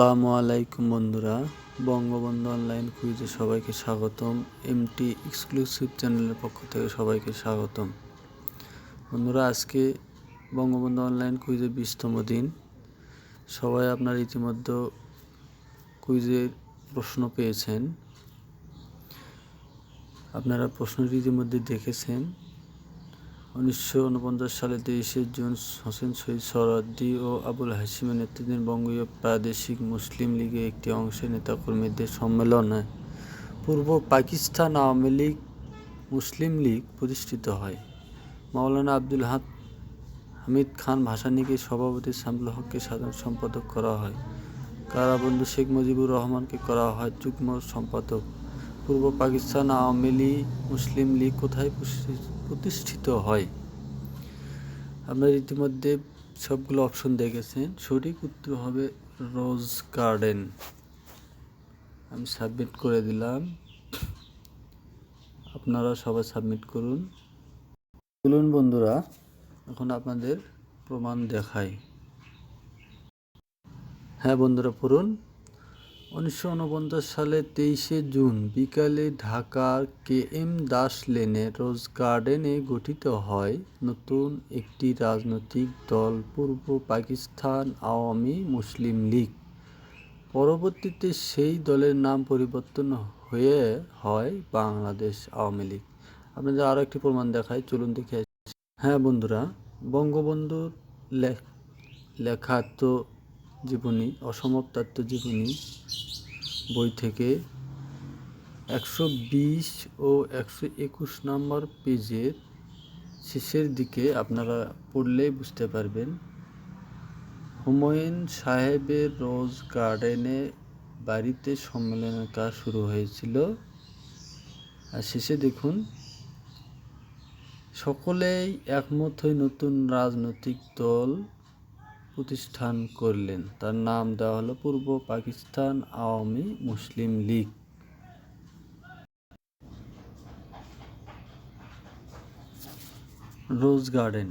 আসসালামু আলাইকুম বন্ধুরা, বঙ্গবন্ধু অনলাইন কুইজে সবাইকে স্বাগতম। এমটি এক্সক্লুসিভ চ্যানেলের পক্ষ থেকে সবাইকে স্বাগতম। বন্ধুরা, আজকে বঙ্গবন্ধু অনলাইন কুইজে বিশতম দিন। সবাই আপনার ইতিমধ্যে কুইজের প্রশ্ন পেয়েছেন। আপনারা প্রশ্নটি ইতিমধ্যে দেখেছেন। উনিশশো উনপঞ্চাশ সালে তেইশে জুন হোসেন শহীদ সরাদ্দি ও আবুল হাসিমের নেতৃত্বাধীন বঙ্গীয় প্রাদেশিক মুসলিম লীগের একটি অংশের নেতাকর্মীদের সম্মেলনে পূর্ব পাকিস্তান আওয়ামী লীগ মুসলিম লীগ প্রতিষ্ঠিত হয়। মাওলানা আব্দুল হাত হামিদ খান ভাসানীকে সভাপতি শামুল হককে সাধারণ সম্পাদক করা হয়। কারাবন্ধু শেখ মুজিবুর রহমানকে করা হয় যুগ্ম সম্পাদক। পূর্ব পাকিস্তান আওয়ামী লীগ, মুসলিম লীগ কোথায় প্রতিষ্ঠিত হয়? আপনারা ইতিমধ্যে সবগুলো অপশন দেখেছেন। সঠিক উত্তর হবে রোজ গার্ডেন। আমি সাবমিট করে দিলাম। আপনারা সবাই সাবমিট করুন। চলুন বন্ধুরা, এখন আপনাদের প্রমাণ দেখাই। হ্যাঁ বন্ধুরা, পড়ুন। উনিশশো উনপঞ্চাশ সালে তেইশে জুন বিকালে ঢাকার কে এম দাস লেনে রোজ গার্ডেনে গঠিত হয় নতুন একটি রাজনৈতিক দল পূর্ব পাকিস্তান আওয়ামী মুসলিম লীগ। পরবর্তীতে সেই দলের নাম পরিবর্তন হয়ে হয় বাংলাদেশ আওয়ামী লীগ। আপনাদের আরও একটি প্রমাণ দেখায় চলুন দেখে হ্যাঁ বন্ধুরা, বঙ্গবন্ধুর লেখ- লেখা তো জীবনী অসমাপ্ত জীবনী, বই থেকে একশো বিশ ও একশো একুশ নম্বর পেজের শেষের দিকে আপনারা পড়লেই বুঝতে পারবেন। হুমায়ুন সাহেবের রোজ গার্ডেনে বাড়িতে সম্মেলনের কাজ শুরু হয়েছিল। আর শেষে দেখুন, সকলেই একমত হয়ে নতুন রাজনৈতিক দল প্রতিষ্ঠান করলেন। তার নাম দেওয়া হলো পূর্ব Pakistan Awami Muslim league. Rose garden